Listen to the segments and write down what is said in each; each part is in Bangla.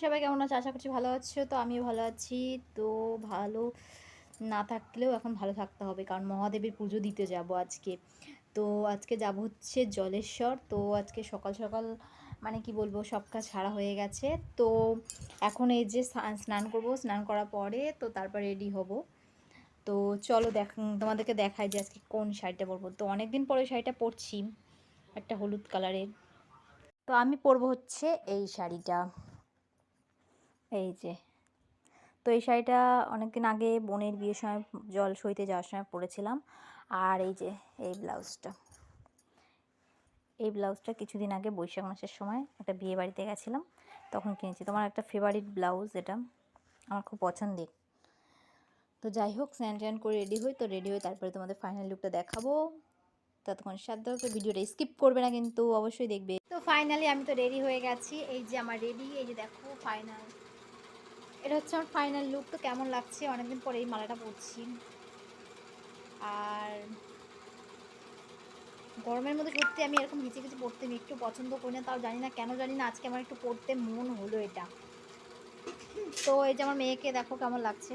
সবাই কেমন আছো? আশা করছি ভালো আছো, তো আমিও ভালো আছি। তো ভালো না থাকলেও এখন ভালো থাকতে হবে, কারণ মহাদেবের পুজো দিতে যাব আজকে। তো আজকে যাব হচ্ছে জলেশ্বর। তো আজকে সকাল সকাল মানে কি বলব, সব কাজ ছাড়া হয়ে গেছে। তো এখন এই যে স্না- স্নান করব, স্নান করার পরে তো তারপর রেডি হব। তো চলো দেখ তোমাদেরকে দেখাই যে আজকে কোন শাড়িটা পরবো। তো অনেক দিন পরে শাড়িটা পরছি, একটা হলুদ কালারের তো আমি পরবো হচ্ছে এই শাড়িটা। এই যে। তো এই শাড়িটা অনেক দিন আগে বোনের বিয়ের সময় জল সইতে যাওয়ার সময় পরেছিলাম। আর এই যে, এই ব্লাউজটা। এই ব্লাউজটা কিছুদিন আগে বৈশাখ মাসের সময় একটা বিয়ে বাড়িতে গেছিলাম, তখন কিনেছি। তোমার একটা ফেভারিট ব্লাউজ এটা, আমার খুব পছন্দের। তো যাই হোক, স্নান ট্যান করে রেডি হই, তো রেডি হয়ে তারপরে তোমাদের ফাইনাল লুকটা দেখাবো। ততক্ষণ সাধ্যত ভিডিওটা স্কিপ করবে না কিন্তু অবশ্যই দেখবে। তো ফাইনালি আমি তো রেডি হয়ে গেছি। এই যে আমার রেডি এই যে দেখো ফাইনাল এটা হচ্ছে আমার ফাইনাল লুক তো কেমন লাগছে? অনেকদিন পরে এই মালাটা পরছি। আর গরমের মধ্যে সত্যি আমি এরকম কিছু কিছু আমি একটু পছন্দ করি না, তাও জানি না, কেন জানি না, আজকে আমার একটু পড়তে মন হলো এটা। তো এই যে আমার মেয়েকে দেখো কেমন লাগছে।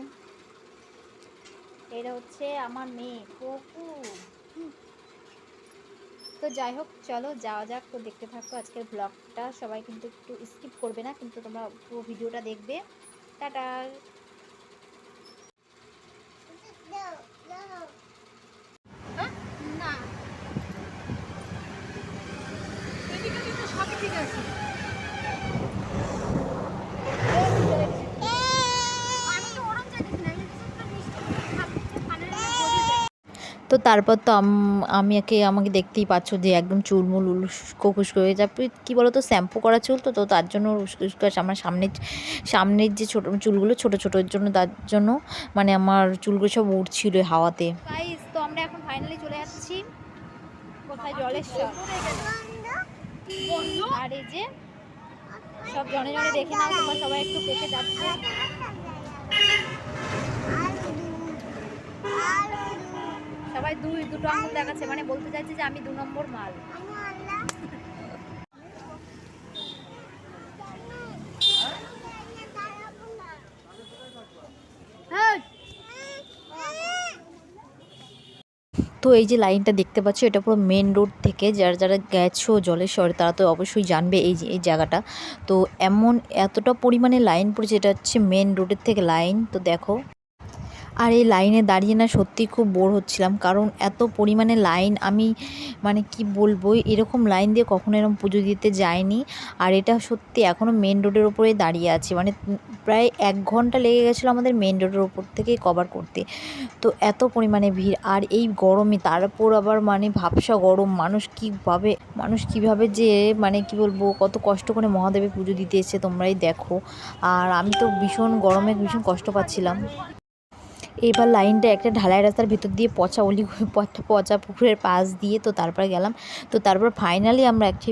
এটা হচ্ছে আমার মেয়ে, পপু। তো যাই হোক, চলো যাওয়া যাক, তো দেখতে থাকো আজকের ব্লগটা সবাই কিন্তু একটু স্কিপ করবে না, কিন্তু তোমরা পুরো ভিডিওটা দেখবে। টাটা না এদিকে কিন্তু সবই ঠিক আছে আমি তো ওরম চাইছি না আমি একটা মিষ্টি খাব কানের তো তারপর তো আমি একে আমাকে দেখতেই পাচ্ছ যে একদম চুলমুল উস্কো খুস্কো হয়ে যাবে কী বলো তো শ্যাম্পু করা চুল তো তো তার জন্য উস্কো উস্কো আছে। আমার সামনের সামনের যে ছোটো চুলগুলো ছোটো ছোটোর জন্য তার জন্য মানে আমার চুলগুলো সব উঠছিল হাওয়াতে। গাইস তো আমরা এখন ফাইনালি চলে যাচ্ছি। কোথায় জলেশ্বর আর এই যে সব জনে জনে দেখে নাও তোমরা সবাই একটু দেখে যাচ্ছে। সবাই দুই, দুটো আঙুল দেখাচ্ছে মানে বলতে চাইছে যে আমি দু নম্বর মাল। তো এই যে লাইনটা দেখতে পাচ্ছ, এটা পুরো মেন রোড থেকে যারা যারা গেছো জলেশ্বরে, তারা তো অবশ্যই জানবে এই এই জায়গাটা। তো এমন এতটা পরিমাণে লাইন পড়েছে, এটা হচ্ছে মেন রোডের থেকে লাইন তো দেখো। আর এই লাইনে দাঁড়িয়ে না সত্যি খুব বোর হচ্ছিলাম। কারণ এত পরিমাণে লাইন আমি মানে কি বলব, এরকম লাইন দিয়ে কখনো এরকম পুজো দিতে যাইনি। আর এটা সত্যি এখনও মেন রোডের ওপরে দাঁড়িয়ে আছে। মানে প্রায় এক ঘণ্টা লেগে গেছিল আমাদের মেন রোডের ওপর থেকে কভার করতে। তো এত পরিমাণে ভিড়। আর এই গরমে, তারপর আবার মানে ভাবসা গরম। মানুষ কীভাবে মানুষ কীভাবে যে মানে কি বলব, কত কষ্ট করে মহাদেবের পুজো দিতে এসে তোমরাই দেখো। আর আমি তো ভীষণ গরমে ভীষণ কষ্ট পাচ্ছিলাম। এবার লাইনটা একটা ঢালাই রাস্তার ভিতর দিয়ে পচা অলি পচা পুকুরের পাশ দিয়ে তো তারপর গেলাম। তো তারপর ফাইনালি আমরা একটি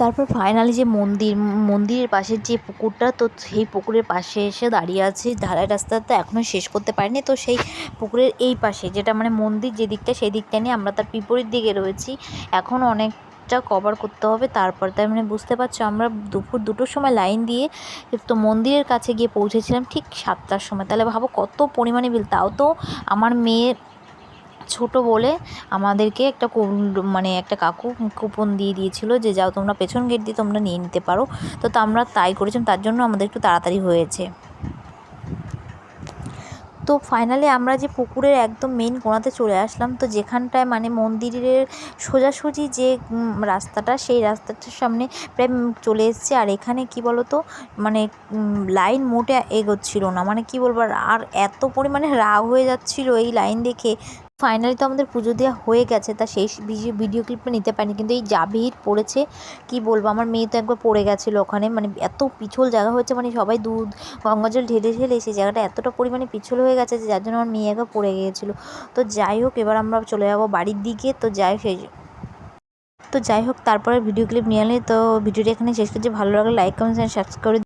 তারপর ফাইনালি যে মন্দির, মন্দিরের পাশের যে পুকুরটা, তো সেই পুকুরের পাশে এসে দাঁড়িয়ে আছি। ঢালাই রাস্তা তো এখনও শেষ করতে পারিনি। তো সেই পুকুরের এই পাশে, যেটা মানে মন্দির যে দিকটা, সেই দিকটা নিয়ে আমরা তার বিপরীত দিকে রয়েছি। এখনও অনেকটা কভার করতে হবে, তারপর তার মানে বুঝতে পারছ আমরা দুপুর দুটোর সময় লাইন দিয়ে তো মন্দিরের কাছে গিয়ে পৌঁছেছিলাম ঠিক সাতটার সময়। তাহলে ভাবো কত পরিমাণে বিল তাও তো আমার মেয়ে ছোট বলে আমাদেরকে একটা মানে একটা কাকু কুপন দিয়ে দিয়েছিল যে, যাও তোমরা পেছন গেট দিয়ে তোমরা নিয়ে নিতে পারো। তা আমরা তাই করেছিলাম, তার জন্য আমাদের একটু তাড়াতাড়ি হয়েছে। তো ফাইনালি আমরা যে পুকুরের একদম মেন কোণাতে চলে আসলাম, তো যেখানটায় মানে মন্দিরের সোজাসুজি যে রাস্তাটা, সেই রাস্তাটার সামনে প্রায় চলে এসছে। আর এখানে কি বলো তো মানে লাইন মোটে এগোচ্ছিল না। মানে কি বলব, আর এত পরিমাণে রাগ হয়ে যাচ্ছিল এই লাইন দেখে। ফাইনালি তো আমাদের পুজো দেওয়া হয়ে গেছে, তা সেই ভিডিও ক্লিপটা নিতে পারিনি। কিন্তু এই ভিড় পড়েছে, কি বলব? আমার মেয়ে তো একবার পড়ে গেছিল ওখানে মানে এত পিছল জায়গা হয়েছে মানে সবাই দুধ গঙ্গা জল ঢেলে ঢেলে সেই জায়গাটা এতটা পরিমাণে পিছল হয়ে গেছে যে যার জন্য আমার মেয়ে একবার পড়ে গিয়েছিল। তো যাই হোক, এবার আমরা চলে যাব বাড়ির দিকে, তো যাই সেই তো যাই হোক, তারপরে ভিডিও ক্লিপ নিয়ে এলে, তো ভিডিওটা এখানে শেষ করছি। ভালো লাগলে লাইক কমেন্ট সাবস্ক্রাইব করে